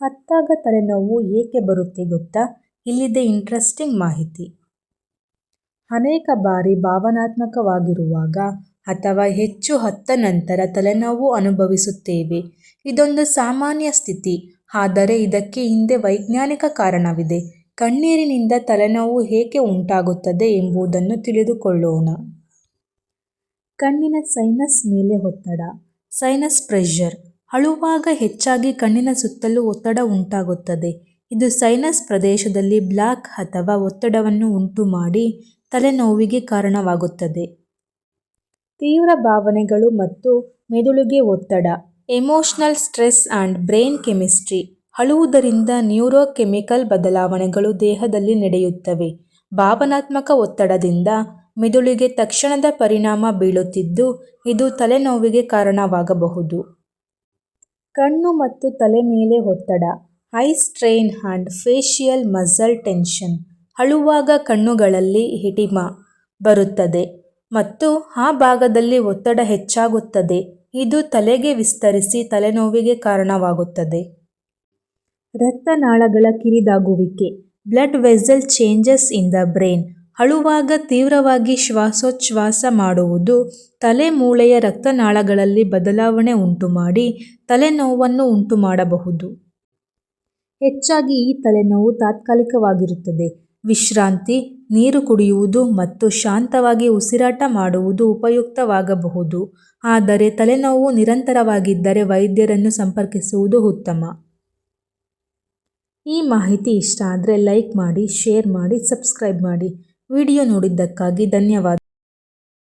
ಹತ್ತಾಗ ತಲೆನೋವು ಏಕೆ ಬರುತ್ತೆ ಗೊತ್ತಾ? ಇಲ್ಲಿದೆ ಇಂಟ್ರೆಸ್ಟಿಂಗ್ ಮಾಹಿತಿ. ಅನೇಕ ಬಾರಿ ಭಾವನಾತ್ಮಕವಾಗಿರುವಾಗ ಅಥವಾ ಹೆಚ್ಚು ಹತ್ತ ನಂತರ ತಲೆನೋವು ಅನುಭವಿಸುತ್ತೇವೆ. ಇದೊಂದು ಸಾಮಾನ್ಯ ಸ್ಥಿತಿ. ಆದರೆ ಇದಕ್ಕೆ ಹಿಂದೆ ವೈಜ್ಞಾನಿಕ ಕಾರಣವಿದೆ. ಕಣ್ಣೀರಿನಿಂದ ತಲೆನೋವು ಏಕೆ ಉಂಟಾಗುತ್ತದೆ ಎಂಬುದನ್ನು ತಿಳಿದುಕೊಳ್ಳೋಣ. ಕಣ್ಣಿನ ಸೈನಸ್ ಮೇಲೆ ಒತ್ತಡ. ಸೈನಸ್ ಪ್ರೆಷರ್ ಅಳುವಾಗ ಹೆಚ್ಚಾಗಿ ಕಣ್ಣಿನ ಸುತ್ತಲೂ ಒತ್ತಡ ಉಂಟಾಗುತ್ತದೆ. ಇದು ಸೈನಸ್ ಪ್ರದೇಶದಲ್ಲಿ ಬ್ಲಾಕ್ ಅಥವಾ ಒತ್ತಡವನ್ನು ಉಂಟುಮಾಡಿ ತಲೆನೋವಿಗೆ ಕಾರಣವಾಗುತ್ತದೆ. ತೀವ್ರ ಭಾವನೆಗಳು ಮತ್ತು ಮೆದುಳಿಗೆ ಒತ್ತಡ emotional stress and brain chemistry ಅಳುವುದರಿಂದ neurochemical ಬದಲಾವಣೆಗಳು ದೇಹದಲ್ಲಿ ನಡೆಯುತ್ತವೆ. ಭಾವನಾತ್ಮಕ ಒತ್ತಡದಿಂದ ಮೆದುಳಿಗೆ ತಕ್ಷಣದ ಪರಿಣಾಮ ಬೀಳುತ್ತಿದ್ದು, ಇದು ತಲೆನೋವಿಗೆ ಕಾರಣವಾಗಬಹುದು. ಕಣ್ಣು ಮತ್ತು ತಲೆ ಮೇಲೆ ಒತ್ತಡ eye strain and facial muscle tension ಅಳುವಾಗ ಕಣ್ಣುಗಳಲ್ಲಿ ಹಿಡಿಮ ಬರುತ್ತದೆ ಮತ್ತು ಆ ಭಾಗದಲ್ಲಿ ಒತ್ತಡ ಹೆಚ್ಚಾಗುತ್ತದೆ. ಇದು ತಲೆಗೆ ವಿಸ್ತರಿಸಿ ತಲೆನೋವಿಗೆ ಕಾರಣವಾಗುತ್ತದೆ. ರಕ್ತನಾಳಗಳ ಕಿರಿದಾಗುವಿಕೆ, blood vessel changes in the brain ಅಳುವಾಗ ತೀವ್ರವಾಗಿ ಶ್ವಾಸೋಚ್ಛ್ವಾಸ ಮಾಡುವುದು ತಲೆ ಮೂಳೆಯ ರಕ್ತನಾಳಗಳಲ್ಲಿ ಬದಲಾವಣೆ ಉಂಟುಮಾಡಿ ತಲೆನೋವನ್ನು ಉಂಟುಮಾಡಬಹುದು. ಹೆಚ್ಚಾಗಿ ಈ ತಲೆನೋವು ತಾತ್ಕಾಲಿಕವಾಗಿರುತ್ತದೆ. ವಿಶ್ರಾಂತಿ, ನೀರು ಕುಡಿಯುವುದು ಮತ್ತು ಶಾಂತವಾಗಿ ಉಸಿರಾಟ ಮಾಡುವುದು ಉಪಯುಕ್ತವಾಗಬಹುದು. ಆದರೆ ತಲೆನೋವು ನಿರಂತರವಾಗಿದ್ದರೆ ವೈದ್ಯರನ್ನು ಸಂಪರ್ಕಿಸುವುದು ಉತ್ತಮ. ಈ ಮಾಹಿತಿ ಇಷ್ಟ ಆದರೆ ಲೈಕ್ ಮಾಡಿ, ಶೇರ್ ಮಾಡಿ, ಸಬ್ಸ್ಕ್ರೈಬ್ ಮಾಡಿ. ವಿಡಿಯೋ ನೋಡಿದ್ದಕ್ಕಾಗಿ ಧನ್ಯವಾದ.